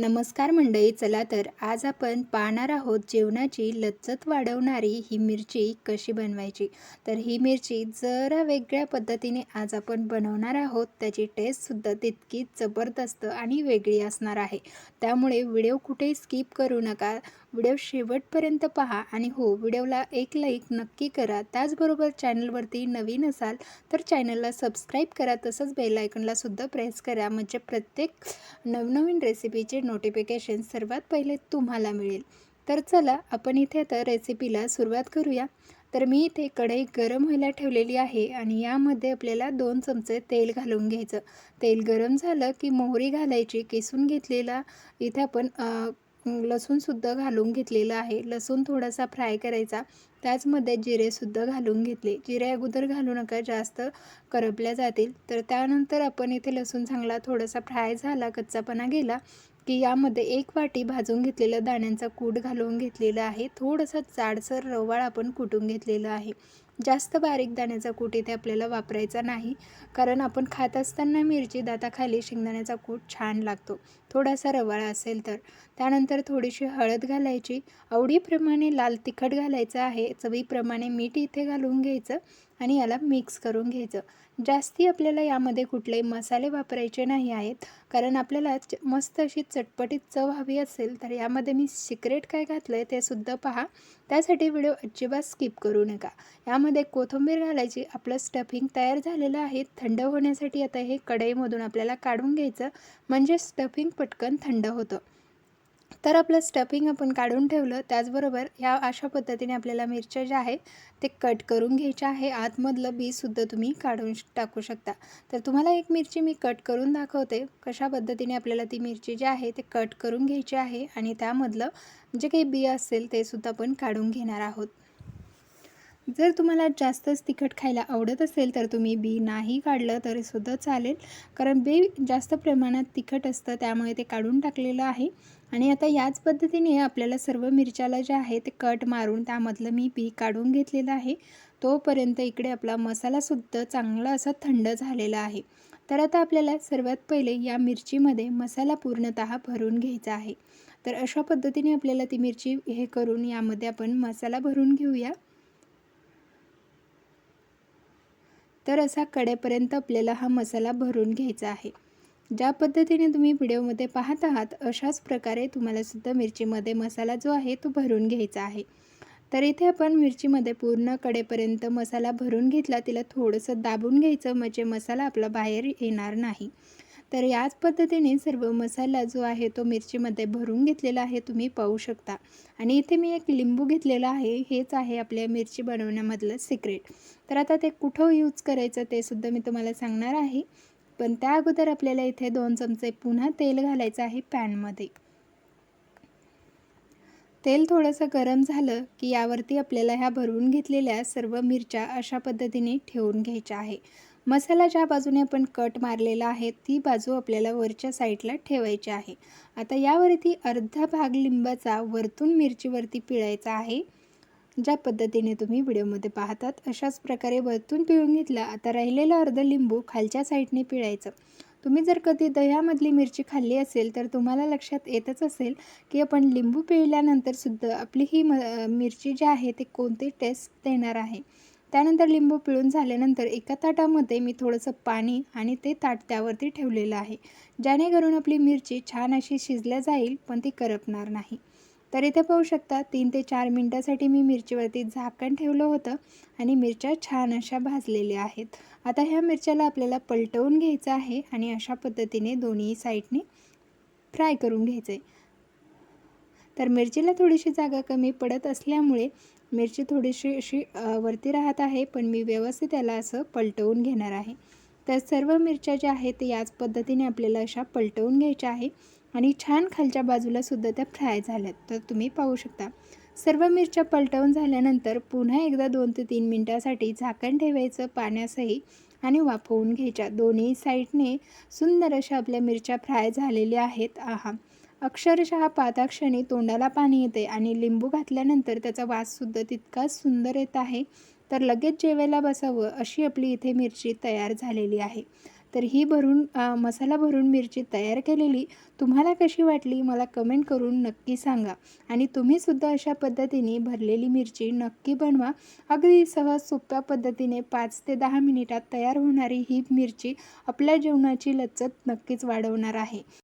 नमस्कार मंडळी चला तर आज आपण पाहणार आहोत जेवणाची लज्जत वाढवणारी ही मिरची कशी बनवायची. तर ही मिरची जरा वेगळ्या पद्धतीने आज आपण बनवणार आहोत. त्याची टेस्टसुद्धा तितकीच जबरदस्त आणि वेगळी असणार आहे. त्यामुळे व्हिडिओ कुठेही स्किप करू नका. व्हिडिओ शेवटपर्यंत पहा आणि हो व्हिडिओला एक लाईक नक्की करा. त्याचबरोबर चॅनलवरती नवीन असाल तर चॅनलला सबस्क्राईब करा. तसंच बेलायकनलासुद्धा प्रेस करा. म्हणजे प्रत्येक नवनवीन रेसिपीचे नोटिफिकेशन सर्वात पहिले तुम्हाला मिळेल. तर चला आपण इथे आता रेसिपीला सुरुवात करूया. तर मी इथे कढई गरम व्हायला ठेवलेली आहे आणि यामध्ये आपल्याला दोन चमचे तेल घालून घ्यायचं. तेल गरम झालं की मोहरी घालायची किसून घेतलेला इथे आपण लसूणसुद्धा घालून घेतलेलं आहे. लसूण थोडासा फ्राय करायचा. त्याचमध्ये जिरेसुद्धा घालून घेतले. जिरे अगोदर घालू नका जास्त करपल्या जातील. तर त्यानंतर आपण इथे लसूण चांगला थोडासा फ्राय झाला कच्चापणा गेला की यामध्ये एक वाटी भाजून घेतलेला दाण्यांचा कूट घालून घेतलेला आहे. थोडंसं जाडसर रवाळ आपण कुटून घेतलेलं आहे. जास्त बारीक दाण्याचा कूट इथे आपल्याला वापरायचा नाही. कारण आपण खात असताना मिरची दाताखाली शेंगदाण्याचा कूट छान लागतो. थोडासा रवाळा असेल तर. त्यानंतर थोडीशी हळद घालायची. आवडीप्रमाणे लाल तिखट घालायचं आहे. चवीप्रमाणे मीठ इथे घालून घ्यायचं. आणि याला मिक्स करून घ्यायचं. जास्ती आपल्याला यामध्ये कुठले मसाले वापरायचे नाही आहेत. कारण आपल्याला मस्त अशी चटपटीत चव हवी असेल तर यामध्ये मी सिक्रेट काय घातलं आहे ते सुद्धा पहा. त्यासाठी व्हिडिओ अजिबात स्किप करू नका. यामध्ये कोथिंबीर घालायची आपलं स्टफिंग तयार झालेलं आहे. थंड होण्यासाठी आता हे कढईमधून आपल्याला काढून घ्यायचं. म्हणजे स्टफिंग पटकन थंड होतं. तर आपलं स्टफिंग आपण काढून ठेवलं त्याचबरोबर ह्या अशा पद्धतीने आपल्याला मिरच्या ज्या आहेत ते कट करून घ्यायच्या आहे. आतमधलं बीसुद्धा तुम्ही काढून टाकू शकता. तर तुम्हाला एक मिरची मी कट करून दाखवते. कशा पद्धतीने आपल्याला ती मिरची जी आहे ते कट करून घ्यायची आहे आणि त्यामधलं जे काही बी असेल ते सुद्धा आपण काढून घेणार आहोत. जर तुम्हाला जास्तच तिखट खायला आवडत असेल तर तुम्ही बी नाही काढलं तरीसुद्धा चालेल. कारण बी जास्त प्रमाणात तिखट असतं त्यामुळे ते काढून टाकलेलं आहे. आणि आता याच पद्धतीने आपल्याला सर्व मिरच्याला जे आहे ते कट मारून त्यामधलं मी बी काढून घेतलेलं आहे. तोपर्यंत इकडे आपला मसालासुद्धा चांगला असा थंड झालेला आहे. तर आता आपल्याला सर्वात पहिले या मिरचीमध्ये मसाला पूर्णतः भरून घ्यायचा आहे. तर अशा पद्धतीने आपल्याला ती मिरची हे करून यामध्ये आपण मसाला भरून घेऊया. तर असा कडेपर्यंत आपल्याला हा मसाला भरून घ्यायचा आहे. ज्या पद्धतीने तुम्ही व्हिडिओमध्ये पाहत आहात अशाच प्रकारे तुम्हालासुद्धा मिरचीमध्ये मसाला जो आहे तो भरून घ्यायचा आहे. तर इथे आपण मिरचीमध्ये पूर्ण कडेपर्यंत मसाला भरून घेतला तिला थोडंसं दाबून घ्यायचं म्हणजे मसाला आपला बाहेर येणार नाही. तर याच पद्धतीने सर्व मसाला जो आहे तो मिरचीमध्ये भरून घेतलेला आहे तुम्ही पाहू शकता. आणि इथे मी एक लिंबू घेतलेला आहे हेच आहे आपल्या मिरची बनवण्यामधलं सिक्रेट तर आता ते कुठं यूज करायचं ते सुद्धा मी तुम्हाला सांगणार आहे. पण त्या अगोदर आपल्याला इथे दोन चमचे पुन्हा तेल घालायचं आहे पॅनमध्ये. तेल थोडंसं गरम झालं की यावरती आपल्याला ह्या भरून घेतलेल्या सर्व मिरच्या अशा पद्धतीने ठेवून घ्यायच्या आहे. मसाला ज्या बाजूने आपण कट मारलेला आहे ती बाजू आपल्याला वरच्या साईडला ठेवायची आहे. आता यावरती अर्धा भाग लिंबाचा वरतून मिरचीवरती पिळायचा आहे. ज्या पद्धतीने तुम्ही व्हिडिओमध्ये पाहतात अशाच प्रकारे वरतून पिळून घेतला आता राहिलेलं अर्ध लिंबू खालच्या साईडने पिळायचं. तुम्ही जर कधी दह्यामधली मिरची खाल्ली असेल तर तुम्हाला लक्षात येतच असेल की आपण लिंबू पिळल्यानंतरसुद्धा आपली ही म मिरची जी आहे ती कोणती टेस्ट देणार आहे? त्यानंतर लिंबू पिळून झाल्यानंतर एका ताटामध्ये मी थोडंसं पाणी आणि ते ताट त्यावरती ठेवलेलं आहे. जेणेकरून आपली मिरची छान अशी शिजल्या जाईल पण ती करपणार नाही. तर इथे पाहू शकता तीन ते चार मिनटासाठी मी मिरचीवरती झाकण ठेवलं होतं आणि मिरच्या छान अशा भाजलेल्या आहेत. आता ह्या मिरच्याला आपल्याला पलटवून घ्यायचं आहे आणि अशा पद्धतीने दोन्ही साईडने फ्राय करून घ्यायचं आहे तर मिरचीला थोडीशी जागा कमी पडत असल्यामुळे मिरची थोडीशी अशी वरती राहत आहे पण मी व्यवस्थित त्याला असं पलटवून घेणार आहे. तर सर्व मिरच्या ज्या आहेत ते याच पद्धतीने आपल्याला अशा पलटवून घ्यायच्या आहे. आणि छान खालच्या बाजूला सुद्धा त्या फ्राय झाल्यात. तर तुम्ही पाहू शकता. सर्व मिरच्या पलटवून झाल्यानंतर पुन्हा एकदा दोन ते तीन मिनटासाठी झाकण ठेवायचं पाण्यासही आणि वाफवून घ्यायच्या. दोन्ही साईडने सुंदर अशा आपल्या मिरच्या फ्राय झालेल्या आहेत. आहा. अक्षरशः पाताक्षणी तोंडाला पाणी येते आणि लिंबू घातल्यानंतर त्याचा वाससुद्धा तितकाच सुंदर येत आहे. तर लगेच जेवायला बसावं अशी आपली इथे मिरची तयार झालेली आहे. तर ही भरून मसाला भरून मिरची तयार केलेली तुम्हाला कशी वाटली मला कमेंट करून नक्की सांगा. आणि तुम्हीसुद्धा अशा पद्धतीने भरलेली मिरची नक्की बनवा. अगदी सहज सोप्या पद्धतीने पाच ते दहा मिनिटात तयार होणारी ही मिरची आपल्या जेवणाची लचत नक्कीच वाढवणार आहे.